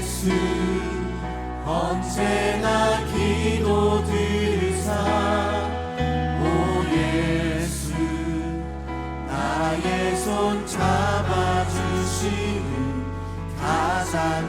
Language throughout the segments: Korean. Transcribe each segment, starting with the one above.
예수 언제나 기도 들으사. 오 예수 나의 손 잡아주시는 가장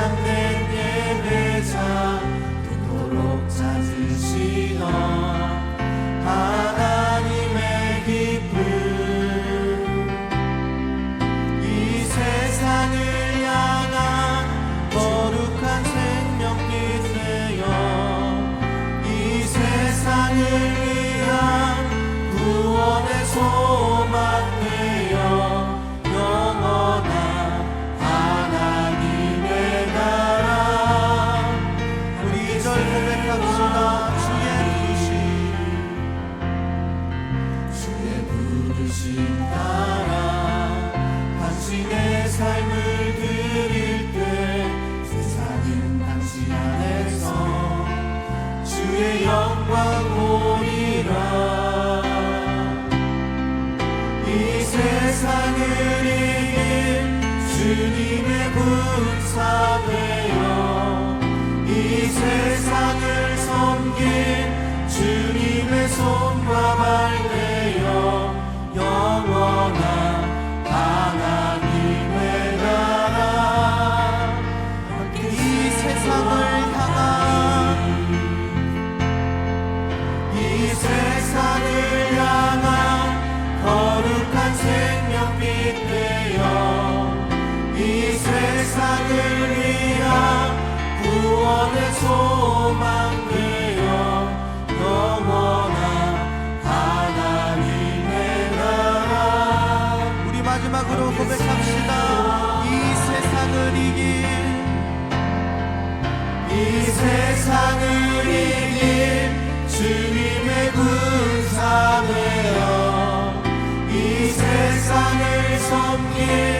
someday. 군사되어 이 세상을 섬긴 주님의 손과 발 이 세상을 이긴 주님의 군사 되어 이 세상을 섬길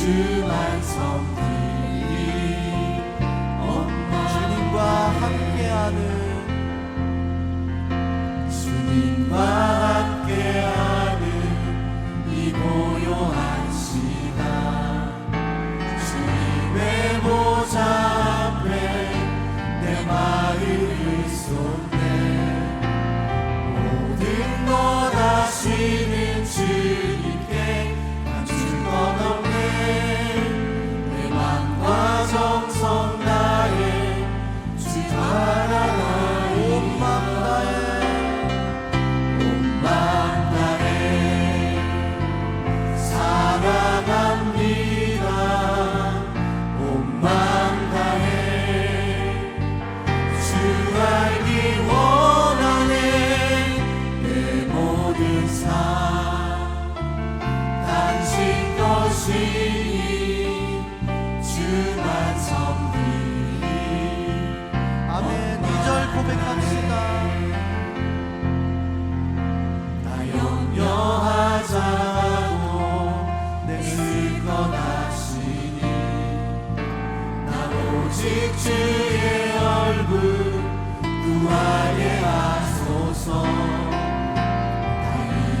주만 섬기니 엄마 주님과 함께하는 주님과 함께하는 이 고요한 시간. 주님의 보좌 앞에 내 마음을 쏟 그의 얼굴 구하게 하소서.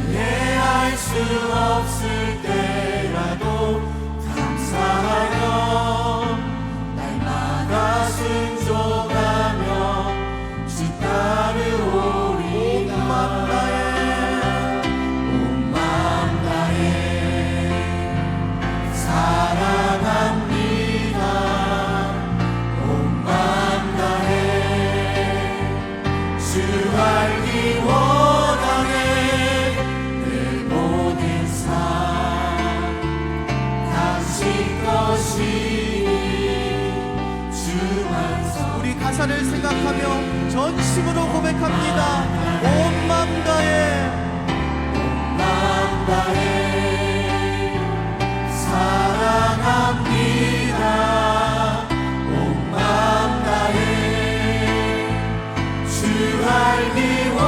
이해할 수 없을 때 전심으로 고백합니다. 온 맘 다해, 온맘 다해, 사랑합니다. 온 맘 다해, 주 알미와